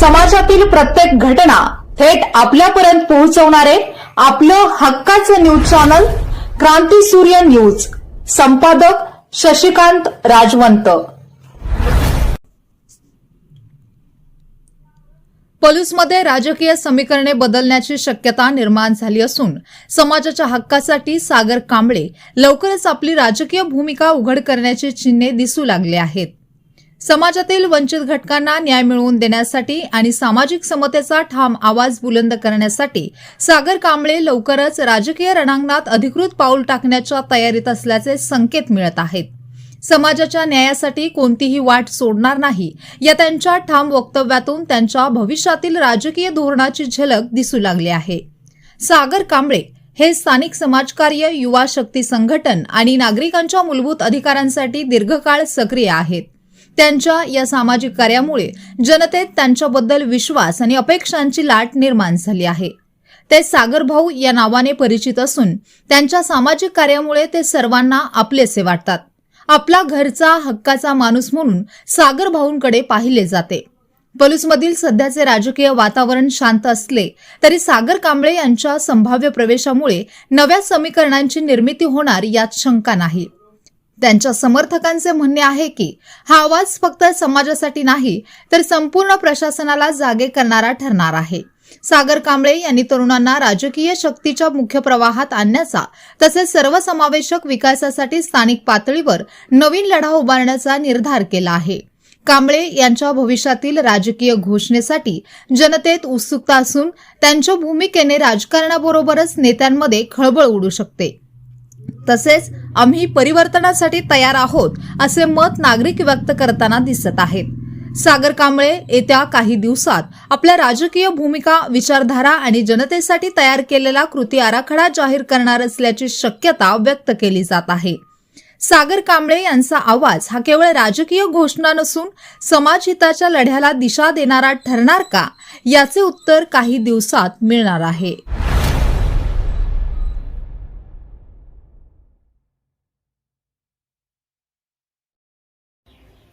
समाजातील प्रत्येक घटना थेट आपल्यापर्यंत पोहोचवणारे आपलं हक्काचं न्यूज चॅनल क्रांती सूर्य न्यूज. संपादक शशिकांत राजवंत. पलूसमध्ये राजकीय समीकरणे बदलण्याची शक्यता निर्माण झाली असून समाजाच्या हक्कासाठी सागर कांबळे लवकरच आपली राजकीय भूमिका उघड करण्याची चिन्हे दिसू लागले आहेत. समाजातील वंचित घटकांना न्याय मिळवून देण्यासाठी आणि सामाजिक समतेचा ठाम आवाज बुलंद करण्यासाठी सागर कांबळे लवकरच राजकीय रणांगणात अधिकृत पाऊल टाकण्याच्या तयारीत असल्याचे संकेत मिळत आहेत. समाजाच्या न्यायासाठी कोणतीही वाट सोडणार नाही या त्यांच्या ठाम वक्तव्यातून त्यांच्या भविष्यातील राजकीय धोरणाची झलक दिसू लागली आहे. सागर कांबळे हे स्थानिक समाजकार्य युवा शक्ती संघटन आणि नागरिकांच्या मूलभूत अधिकारांसाठी दीर्घकाळ सक्रिय आहेत. त्यांच्या या सामाजिक कार्यामुळे जनतेत त्यांच्याबद्दल विश्वास आणि अपेक्षांची लाट निर्माण झाली आहे. ते सागर भाऊ या नावाने परिचित असून त्यांच्या सामाजिक कार्यामुळे ते सर्वांना आपलेसे वाटतात. आपला घरचा हक्काचा माणूस म्हणून सागर भाऊंकडे पाहिले जाते. पलूसमधील सध्याचे राजकीय वातावरण शांत असले तरी सागर कांबळे यांच्या संभाव्य प्रवेशामुळे नव्या समीकरणांची निर्मिती होणार यात शंका नाही. त्यांच्या समर्थकांचे म्हणणे आहे की हा आवाज फक्त समाजासाठी नाही तर संपूर्ण प्रशासनाला जागे करणारा ठरणार आहे. सागर कांबळे यांनी तरुणांना राजकीय शक्तीच्या मुख्य प्रवाहात आणण्याचा तसेच सर्वसमावेशक विकासासाठी स्थानिक पातळीवर नवीन लढा उभारण्याचा निर्धार केला आहे. कांबळे यांच्या भविष्यातील राजकीय घोषणेसाठी जनतेत उत्सुकता असून त्यांच्या भूमिकेने राजकारणाबरोबरच नेत्यांमध्ये खळबळ उडू शकते. तसेच आम्ही परिवर्तनासाठी तयार आहोत असे मत नागरिक व्यक्त करताना दिसत आहेत. सागर कांबळे येत्या काही दिवसात आपल्या राजकीय भूमिका विचारधारा आणि जनतेसाठी तयार केलेला कृती आराखडा जाहीर करणार असल्याची शक्यता व्यक्त केली जात आहे. सागर कांबळे यांचा आवाज हा केवळ राजकीय घोषणा नसून समाजहिताच्या लढ्याला दिशा देणारा ठरणार का? याचे उत्तर काही दिवसात मिळणार आहे.